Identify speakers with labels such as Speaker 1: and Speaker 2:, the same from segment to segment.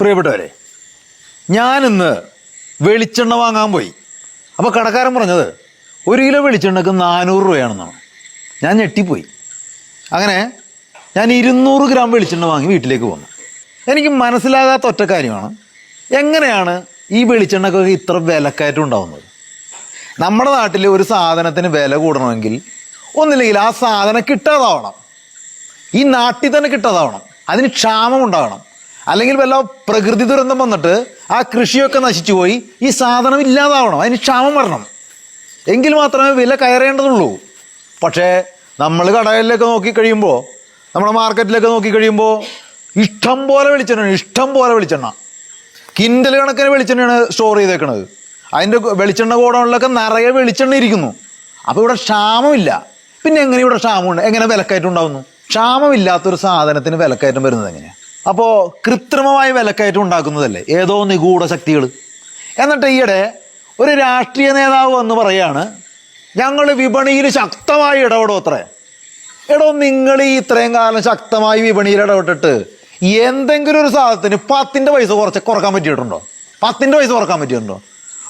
Speaker 1: പ്രിയപ്പെട്ടവരെ ഞാനിന്ന് വെളിച്ചെണ്ണ വാങ്ങാൻ പോയി. അപ്പോൾ കടക്കാരൻ പറഞ്ഞത് ഒരു കിലോ വെളിച്ചെണ്ണക്ക് നാനൂറ് രൂപയാണെന്നാണ്. ഞാൻ ഞെട്ടിപ്പോയി. അങ്ങനെ ഞാൻ ഇരുന്നൂറ് ഗ്രാം വെളിച്ചെണ്ണ വാങ്ങി വീട്ടിലേക്ക് പോന്നു എനിക്ക് മനസ്സിലാകാത്ത ഒറ്റ കാര്യമാണ്. എങ്ങനെയാണ് ഈ വെളിച്ചെണ്ണക്കൊക്കെ ഇത്ര വിലക്കയറ്റം ഉണ്ടാവുന്നത്? നമ്മുടെ നാട്ടിൽ ഒരു സാധനത്തിന് വില കൂടണമെങ്കിൽ ഒന്നില്ലെങ്കിൽ ആ സാധനം കിട്ടാതാവണം. ഈ നാട്ടിൽ തന്നെ കിട്ടാതാവണം. അതിന് ക്ഷാമം ഉണ്ടാകണം. അല്ലെങ്കിൽ വല്ല പ്രകൃതി ദുരന്തം വന്നിട്ട് ആ കൃഷിയൊക്കെ നശിച്ചു പോയി ഈ സാധനം ഇല്ലാതാവണം അതിന് ക്ഷാമം വരണം. എങ്കിൽ മാത്രമേ വില കയറേണ്ടതുള്ളൂ. പക്ഷേ നമ്മൾ കടകളിലൊക്കെ നോക്കി കഴിയുമ്പോൾ നമ്മുടെ മാർക്കറ്റിലൊക്കെ നോക്കി കഴിയുമ്പോൾ ഇഷ്ടം പോലെ വെളിച്ചെണ്ണ ഇഷ്ടം പോലെ വെളിച്ചെണ്ണ. കിൻഡൽ കണക്കിന് വെളിച്ചെണ്ണയാണ് സ്റ്റോർ ചെയ്തേക്കണത്. അതിന്റെ വെളിച്ചെണ്ണ ഗോഡൗണിലൊക്കെ നിറയെ വെളിച്ചെണ്ണ ഇരിക്കുന്നു. അപ്പോൾ ഇവിടെ ക്ഷാമമില്ല. പിന്നെ എങ്ങനെ ഇവിടെ ക്ഷാമമുണ്ട്? എങ്ങനെ വിലക്കയറ്റം ഉണ്ടാകുന്നു ക്ഷാമമില്ലാത്തൊരു സാധനത്തിന് വിലക്കയറ്റം വരുന്നത് എങ്ങനെയാണ് അപ്പോൾ കൃത്രിമമായ വിലക്കയറ്റം ഉണ്ടാക്കുന്നതല്ലേ? ഏതോ നിഗൂഢ ശക്തികൾ എന്നിട്ട് ഈയിടെ ഒരു രാഷ്ട്രീയ നേതാവ് എന്ന് പറയാണ് ഞങ്ങൾ വിപണിയിൽ ശക്തമായി ഇടപെടും അത്രേ. എടോ നിങ്ങൾ ഈ ഇത്രയും കാലം ശക്തമായി വിപണിയിൽ ഇടപെട്ടിട്ട് എന്തെങ്കിലും ഒരു സാധനത്തിന് പത്തിന്റെ പൈസ കുറച്ച് കുറയ്ക്കാൻ പറ്റിയിട്ടുണ്ടോ? പത്തിന്റെ പൈസ കുറയ്ക്കാൻ പറ്റിയിട്ടുണ്ടോ?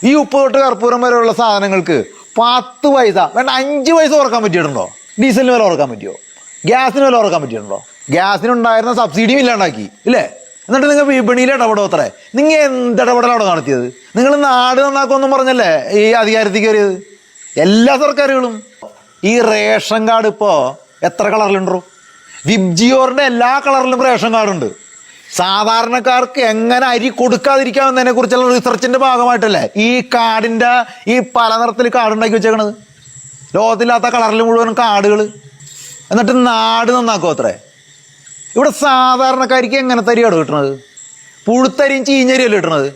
Speaker 1: ഈ ഉപ്പ് തൊട്ട് കർപ്പൂരം വരെയുള്ള സാധനങ്ങൾക്ക് പത്ത് പൈസ വേണ്ട അഞ്ച് പൈസ കുറയ്ക്കാൻ പറ്റിയിട്ടുണ്ടോ? ഡീസലിന് വില കുറയ്ക്കാൻ പറ്റിയോ? ഗ്യാസിന് വില കുറയ്ക്കാൻ പറ്റിയിട്ടുണ്ടോ? ഗ്യാസിനുണ്ടായിരുന്ന സബ്സിഡിയും ഇല്ലാണ്ടാക്കി ഇല്ലേ? എന്നിട്ട് നിങ്ങൾ വിപണിയിൽ ഇടപെടും അത്രേ. നിങ്ങൾ എന്ത് ഇടപെടലാണ് നടത്തിയത്? നിങ്ങൾ നാട് നന്നാക്കുമെന്നും പറഞ്ഞല്ലേ ഈ അധികാരത്തിൽ കയറിയത്? എല്ലാ സർക്കാരുകളും. ഈ റേഷൻ കാർഡ് ഇപ്പോൾ എത്ര കളറിലുണ്ടോ? വിബ്ജിയോറിന്റെ എല്ലാ കളറിലും റേഷൻ കാർഡുണ്ട് സാധാരണക്കാർക്ക് എങ്ങനെ അരി കൊടുക്കാതിരിക്കാമെന്നതിനെ കുറിച്ചുള്ള റിസർച്ചിന്റെ ഭാഗമായിട്ടല്ലേ ഈ കാർഡിന്റെ ഈ പല നിറത്തിൽ കാർഡ് ഉണ്ടാക്കി വെച്ചേക്കണത്? ലോകത്തില്ലാത്ത കളറിൽ മുഴുവൻ കാർഡുകൾ എന്നിട്ട് നാട് നന്നാക്കുമോ അത്രേ. ഇവിടെ സാധാരണക്കാർക്ക് എങ്ങനെ തരിയാണ് കിട്ടണത്? പുഴുത്തരിയും ചീഞ്ഞരിയല്ലേ കിട്ടണത്?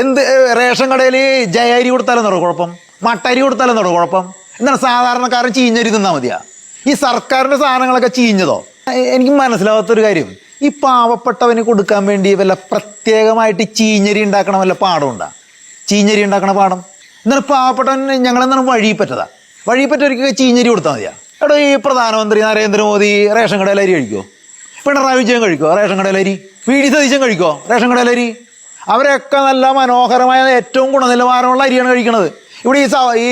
Speaker 1: എന്ത് റേഷൻ കടയിൽ ജയരി കൊടുത്താലെന്നോ കുഴപ്പം? മട്ടരി കൊടുത്താലെന്നോ കുഴപ്പം? എന്താണ് സാധാരണക്കാരൻ ചീഞ്ഞരി തിന്നാൽ മതിയാ? ഈ സർക്കാരിന്റെ സാധനങ്ങളൊക്കെ ചീഞ്ഞതോ? എനിക്ക് മനസ്സിലാവാത്തൊരു കാര്യം. ഈ പാവപ്പെട്ടവന് കൊടുക്കാൻ വേണ്ടി വല്ല പ്രത്യേകമായിട്ട് ചീഞ്ഞരി ഉണ്ടാക്കണ വല്ല പാടമുണ്ടാ? ചീഞ്ഞരി ഉണ്ടാക്കണ പാടം? എന്നാൽ പാവപ്പെട്ടവൻ ഞങ്ങളെന്താണ് വഴി പറ്റതാ? വഴി പറ്റവർക്ക് ചീഞ്ഞരി കൊടുത്താൽ മതിയാ? എടോ ഈ പ്രധാനമന്ത്രി നരേന്ദ്രമോദി റേഷൻ കടയിൽ അരി കഴിക്കുമോ പിണറായി വിജയൻ കഴിക്കുമോ റേഷൻ കടയിലരി പി ഡി സതീശൻ കഴിക്കുമോ റേഷൻ കടയിലരി അവരൊക്കെ നല്ല മനോഹരമായ ഏറ്റവും ഗുണനിലവാരമുള്ള അരിയാണ് കഴിക്കുന്നത് ഇവിടെ ഈ ഈ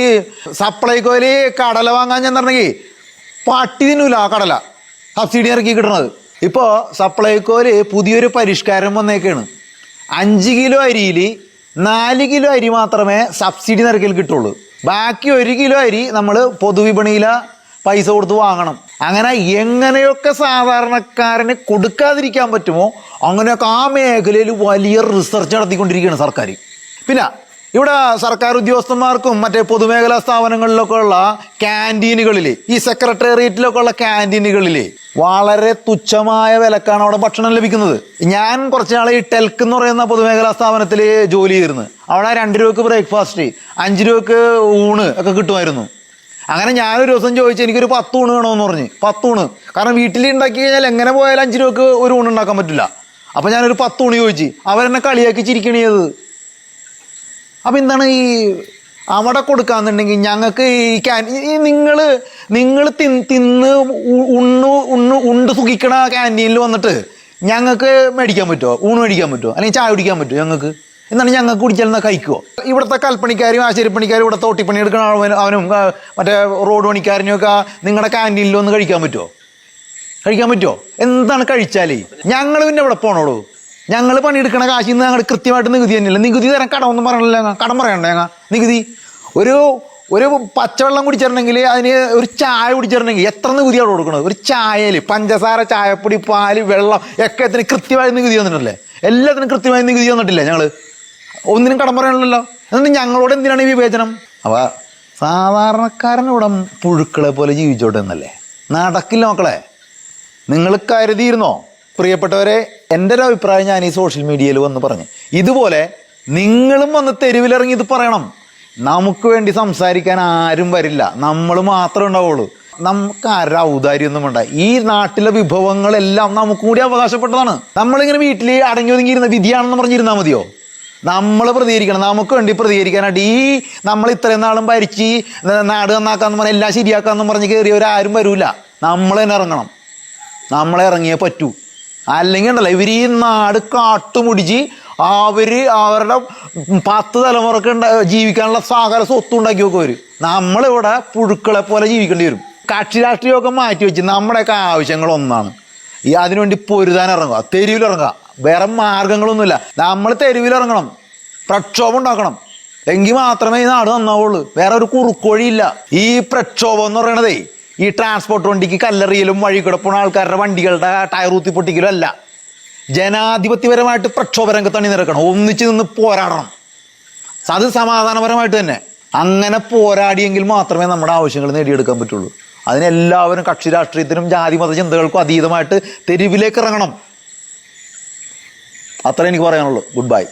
Speaker 1: സപ്ലൈകോയിൽ കടല വാങ്ങാൻ ചെന്നിട്ടുണ്ടെങ്കിൽ പട്ടി തിന്നൂല ആ കടല. സബ്സിഡി ഇറക്കി കിട്ടണത്. ഇപ്പോൾ സപ്ലൈകോയിൽ പുതിയൊരു പരിഷ്കാരം വന്നേക്കാണ്. അഞ്ച് കിലോ അരിയിൽ നാല് കിലോ അരി മാത്രമേ സബ്സിഡി നിരക്കിൽ കിട്ടുള്ളൂ. ബാക്കി ഒരു കിലോ അരി നമ്മൾ പൊതുവിപണിയിലെ പൈസ കൊടുത്ത് വാങ്ങണം. അങ്ങനെ എങ്ങനെയൊക്കെ സാധാരണക്കാരന് കൊടുക്കാതിരിക്കാൻ പറ്റുമോ അങ്ങനെയൊക്കെ ആ മേഖലയിൽ വലിയ റിസർച്ച് നടത്തിക്കൊണ്ടിരിക്കുകയാണ് സർക്കാർ പിന്നെ ഇവിടെ സർക്കാർ ഉദ്യോഗസ്ഥന്മാർക്കും മറ്റേ പൊതുമേഖലാ സ്ഥാപനങ്ങളിലൊക്കെ ഉള്ള ക്യാന്റീനുകളിൽ ഈ സെക്രട്ടേറിയറ്റിലൊക്കെ ഉള്ള ക്യാന്റീനുകളിൽ വളരെ തുച്ഛമായ വിലക്കാണ് അവിടെ ഭക്ഷണം ലഭിക്കുന്നത്. ഞാൻ കുറച്ച് നാൾ ഈ ടെൽക്ക് എന്ന് പറയുന്ന പൊതുമേഖലാ സ്ഥാപനത്തിൽ ജോലി ചെയ്തിരുന്നു. അവിടെ രണ്ട് രൂപക്ക് ബ്രേക്ക്ഫാസ്റ്റ് അഞ്ച് രൂപക്ക് ഊണ് ഒക്കെ കിട്ടുമായിരുന്നു. അങ്ങനെ ഞാനൊരു ദിവസം ചോദിച്ചു എനിക്കൊരു പത്ത് ഊണ് വേണമെന്ന് പറഞ്ഞ്. പത്ത് ഊണ്. കാരണം വീട്ടിൽ ഉണ്ടാക്കി കഴിഞ്ഞാൽ എങ്ങനെ പോയാലും അഞ്ച് രൂപക്ക് ഒരു ഊണ് ഉണ്ടാക്കാൻ പറ്റില്ല. അപ്പം ഞാനൊരു പത്ത് ഊണ് ചോദിച്ചു അവരെന്നെ കളിയാക്കി ചിരിക്കണിയത് അപ്പം എന്താണ് ഈ അവിടെ കൊടുക്കാന്നുണ്ടെങ്കിൽ ഞങ്ങൾക്ക് ഈ ക്യാൻ നിങ്ങൾ നിങ്ങൾ തിന്ന് ഉണ്ണ് ഉണ്ണു ഉണ്ട് സുഖിക്കണ ക്യാന്റീനിൽ വന്നിട്ട് ഞങ്ങൾക്ക് മേടിക്കാൻ പറ്റുമോ ഊണ് മേടിക്കാൻ പറ്റുമോ അല്ലെങ്കിൽ ചായ കുടിക്കാൻ പറ്റുമോ ഞങ്ങൾക്ക്? എന്നാണ് ഞങ്ങൾക്ക് കുടിച്ചാൽ കഴിക്കുമോ ഇവിടുത്തെ കൽപ്പണിക്കാരും ആശാരിപ്പണിക്കാരും ഇവിടെ തോട്ടിപ്പണി എടുക്കണ അവനും മറ്റേ റോഡ് പണിക്കാരനും ഒക്കെ നിങ്ങളുടെ ക്യാന്റീനിൽ ഒന്ന് കഴിക്കാൻ പറ്റുമോ കഴിക്കാൻ പറ്റുമോ എന്താണ് കഴിച്ചാലേ? ഞങ്ങൾ പിന്നെ ഇവിടെ പോണോളൂ ഞങ്ങൾ പണിയെടുക്കണ കാശിൽ നിന്ന് ഞങ്ങൾ കൃത്യമായിട്ട് നികുതി തന്നെയല്ല? നികുതി തരാൻ കടമൊന്നും പറയണില്ല ഞങ്ങൾ കടം പറയണ്ട ഞങ്ങൾ നികുതി? ഒരു ഒരു പച്ചവെള്ളം കുടിച്ചിരുന്നെങ്കിൽ അതിന് ഒരു ചായ കുടിച്ചിരുന്നെങ്കിൽ എത്ര നികുതി അവിടെ കൊടുക്കണത്? ഒരു ചായയിൽ പഞ്ചസാര ചായപ്പൊടി പാൽ വെള്ളം ഒക്കെ എത്തിന് കൃത്യമായി നികുതി തന്നിട്ടില്ലേ? എല്ലാത്തിനും കൃത്യമായി നികുതി തന്നിട്ടില്ലേ ഞങ്ങൾ ഒന്നിനും കടം പറയാനുള്ളല്ലോ എന്നിട്ട് ഞങ്ങളോട് എന്തിനാണ് ഈ വിവേചനം? അവ സാധാരണക്കാരനിവിടെ പുഴുക്കളെ പോലെ ജീവിച്ചോട്ടെ എന്നല്ലേ? നടക്കില്ല മക്കളെ. നിങ്ങൾ കരുതിയിരുന്നോ? പ്രിയപ്പെട്ടവരെ എന്റെ ഒരു അഭിപ്രായം ഞാൻ ഈ സോഷ്യൽ മീഡിയയിൽ വന്ന് പറഞ്ഞു. ഇതുപോലെ നിങ്ങളും വന്ന് തെരുവിലിറങ്ങി ഇത് പറയണം. നമുക്ക് വേണ്ടി സംസാരിക്കാൻ ആരും വരില്ല. നമ്മൾ മാത്രമേ ഉണ്ടാവുള്ളൂ. നമുക്ക് ആരുടെ ഔദാര്യമൊന്നും വേണ്ട. ഈ നാട്ടിലെ വിഭവങ്ങളെല്ലാം നമുക്ക് കൂടി അവകാശപ്പെട്ടതാണ്. നമ്മളിങ്ങനെ വീട്ടിൽ അടങ്ങി ഒതുങ്ങിയിരുന്ന വിധിയാണെന്ന് പറഞ്ഞിരുന്നാൽ മതിയോ? നമ്മൾ പ്രതികരിക്കണം. നമുക്ക് വേണ്ടി പ്രതികരിക്കാനായിട്ട് ഈ നമ്മൾ ഇത്രയും നാളും ഭരിച്ച് നാട് നന്നാക്കാന്ന് പറഞ്ഞാൽ എല്ലാം ശരിയാക്കാന്ന് പറഞ്ഞ് കയറിയവരാരും വരൂല. നമ്മൾ തന്നെ ഇറങ്ങണം. നമ്മളെ ഇറങ്ങിയേ പറ്റൂ. അല്ലെങ്കിൽ ഉണ്ടല്ലോ ഇവർ ഈ നാട് കാട്ടുമുടിച്ച് അവർ അവരുടെ പത്ത് തലമുറയ്ക്ക് ജീവിക്കാനുള്ള സാഹര സ്വത്ത് ഉണ്ടാക്കി വെക്കും അവർ നമ്മളിവിടെ പുഴുക്കളെ പോലെ ജീവിക്കേണ്ടി വരും. കക്ഷി രാഷ്ട്രീയമൊക്കെ മാറ്റി വെച്ച് നമ്മുടെയൊക്കെ ആവശ്യങ്ങൾ ഒന്നാണ്. ഈ അതിനുവേണ്ടി പൊരുതാൻ ഇറങ്ങുക തെരുവിലിറങ്ങുക വേറെ മാർഗങ്ങളൊന്നുമില്ല. നമ്മൾ തെരുവിലിറങ്ങണം. പ്രക്ഷോഭം ഉണ്ടാക്കണം. എങ്കിൽ മാത്രമേ ഈ നാട് നന്നാവുള്ളൂ. വേറെ ഒരു കുറുക്കോഴിയില്ല. ഈ പ്രക്ഷോഭം എന്ന് പറയണതേ ഈ ട്രാൻസ്പോർട്ട് വണ്ടിക്ക് കല്ലെറിയലും വഴി കൂടെ ആൾക്കാരുടെ വണ്ടികളുടെ ടയർ ഊത്തി പൊട്ടിക്കലും അല്ല. ജനാധിപത്യപരമായിട്ട് പ്രക്ഷോഭ രംഗത്ത് അണിനിരക്കണം. ഒന്നിച്ച് നിന്ന് പോരാടണം. അത് സമാധാനപരമായിട്ട് തന്നെ. അങ്ങനെ പോരാടിയെങ്കിൽ മാത്രമേ നമ്മുടെ ആവശ്യങ്ങൾ നേടിയെടുക്കാൻ പറ്റുള്ളൂ. അതിനെല്ലാവരും കക്ഷി രാഷ്ട്രീയത്തിനും ജാതി മത ചിന്തകൾക്കും അതീതമായിട്ട് തെരുവിലേക്ക് ഇറങ്ങണം. അത്ര എനിക്ക് പറയാനുള്ളൂ. Good bye